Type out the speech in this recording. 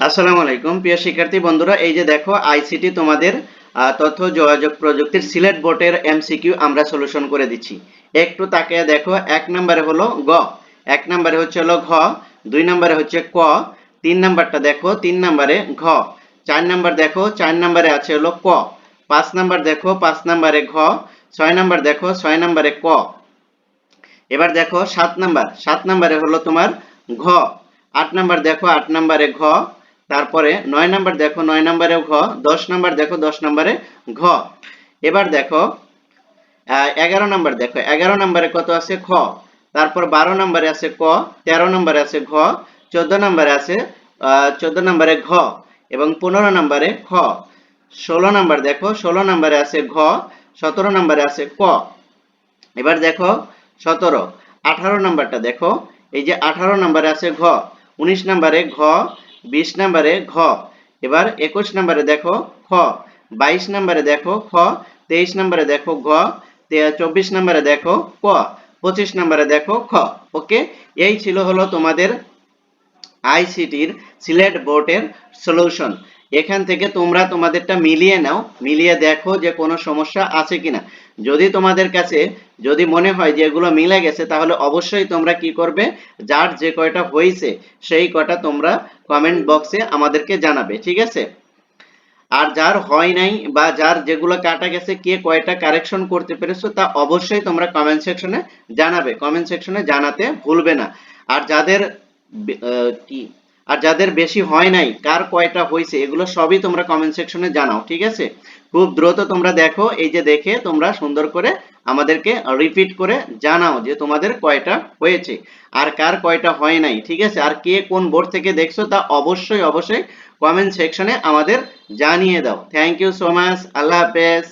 আসসালামু আলাইকুম, প্রিয় শিক্ষার্থী বন্ধুরা। এই যে দেখো আইসিটি তোমাদের তথ্য, যোগাযোগ প্রযুক্তির সিলেট বোর্ডের এমসিকিউ আমরা সলিউশন করে দিচ্ছি। একটু তাকিয়ে দেখো, এক নম্বরে হলো গ। এক নম্বরে হচ্ছে হলো ঘ, দুই নম্বরে হচ্ছে ক, তিন নাম্বারটা দেখো, তিন নম্বরে ঘ। চার নাম্বার দেখো, চার নম্বরে আছে হলো ক। পাঁচ নাম্বার দেখো, পাঁচ নম্বরে ঘ, ছয় নম্বর দেখো, ছয় নম্বরে ক। এবার দেখো, সাত নম্বর, সাত নাম্বারে হলো তোমার ঘ। আট নম্বর দেখো, আট নম্বরে ঘ। তারপরে নয় নাম্বার দেখো, নয় নাম্বারে ঘ, দশ নাম্বার দেখো, দশ নাম্বারে ঘ। এবার দেখো এগারো নাম্বার দেখো, এগারো নাম্বারে কত আছে খ? তারপর বারো নাম্বারে আছে ক, তেরো নাম্বারে আছে ঘ, চোদ্দ নাম্বারে আছে চোদ্দ নাম্বারে ঘ এবং পনেরো নাম্বারে খ। ষোলো নাম্বার দেখো, ষোলো নাম্বারে আছে ঘ, সতেরো নাম্বারে আছে ক। এবার দেখো, সতেরো, আঠারো নাম্বারটা দেখো, এই যে আঠারো নাম্বারে আছে ঘ, উনিশ নাম্বারে ঘ বিশ নম্বরে ঘ। এবার একুশ নম্বরে দেখো খ। বাইশ নাম্বারে দেখো খ। তেইশ নাম্বারে দেখো ঘ। চব্বিশ নাম্বারে দেখো ক। পঁচিশ নাম্বারে দেখো খ। ওকে? এই ছিল হলো তোমাদের আইসিটির সিলেট বোর্ডের সলিউশন। এখান থেকে তোমরা তোমাদেরটা মিলিয়ে নাও, মিলিয়ে দেখো যে কোনো সমস্যা আছে কিনা। যদি তোমাদের কাছে, যদি মনে হয় যে এগুলো মিলে গেছে, তাহলে অবশ্যই তোমরা কি করবে? যার যে কয়টা হয়েছে, সেই কয়টা তোমরা কমেন্ট বক্সে আমাদেরকে জানাবে, ঠিক আছে? আর যার হয় নাই বা যার যেগুলো কাটা গেছে, কে কয়টা কারেকশন করতে পেরেছ, তা অবশ্যই তোমরা কমেন্ট সেকশনে জানাবে। কমেন্ট সেকশনে জানাতে ভুলবে না। আর যাদের কি আর যাদের বেশি হয় নাই, কার কয়টা হয়েছে এগুলো সবই তোমরা কমেন্ট সেকশনে জানাও, ঠিক আছে? খুব দ্রুত তোমরা দেখো, এই যে দেখে তোমরা সুন্দর করে আমাদেরকে রিপিট করে জানাও যে তোমাদের কয়টা হয়েছে আর কার কয়টা হয় নাই, ঠিক আছে? আর কে কোন বোর্ড থেকে দেখছ তা অবশ্যই অবশ্যই কমেন্ট সেকশনে আমাদের জানিয়ে দাও। থ্যাংক ইউ সো মাচ আল্লাহ হাফেজ।